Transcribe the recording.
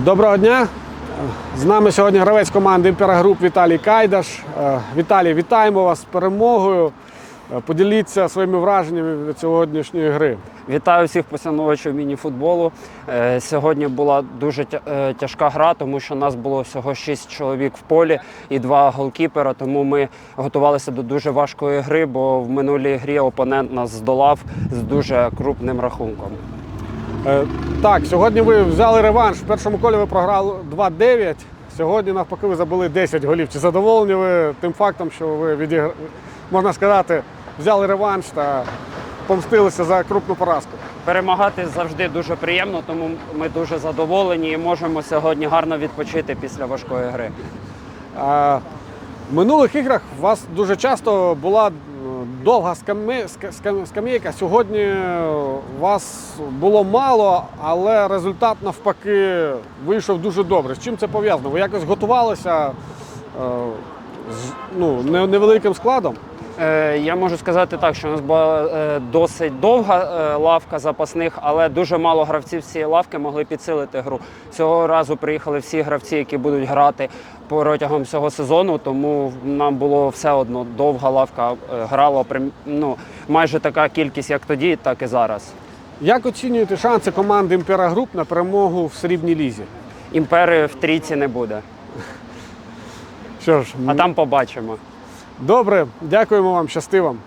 Доброго дня. З нами сьогодні гравець команди Імпера Груп Віталій Кайдаш. Е, Віталій, вітаємо вас з перемогою. Е, Поділіться своїми враженнями від сьогоднішньої гри. Вітаю всіх поціновувачів міні-футболу. Е, Сьогодні була дуже тяжка гра, тому що нас було всього 6 чоловік в полі і два голкіпера. Тому ми готувалися до дуже важкої гри, бо в минулій грі опонент нас здолав з дуже крупним рахунком. Е, Так, сьогодні ви взяли реванш. В першому колі ви програли 2-9. Сьогодні, навпаки, ви забили 10 голів. Чи задоволені ви тим фактом, що ви відігр... можна сказати, взяли реванш та помстилися за крупну поразку? Перемагати завжди дуже приємно, тому ми дуже задоволені і можемо сьогодні гарно відпочити після важкої гри. А, в минулих іграх у вас дуже часто була довга скаме- ска- ска- Сьогодні вас було мало, але результат навпаки вийшов дуже добре. З чим це пов'язано? Ви якось готувалися е, з ну, невеликим складом? Е, Я можу сказати так, що у нас була е, досить довга е, лавка запасних, але дуже мало гравців з цієї лавки могли підсилити гру. Цього разу приїхали всі гравці, які будуть грати протягом цього сезону, тому нам було все одно довга лавка грала ну, майже така кількість, як тоді, так і зараз. Як оцінюєте шанси команди Імпера Груп на перемогу в срібній лізі? Імпери в трійці не буде, Що ж, а там побачимо. Добре, дякуємо вам, щасти вам.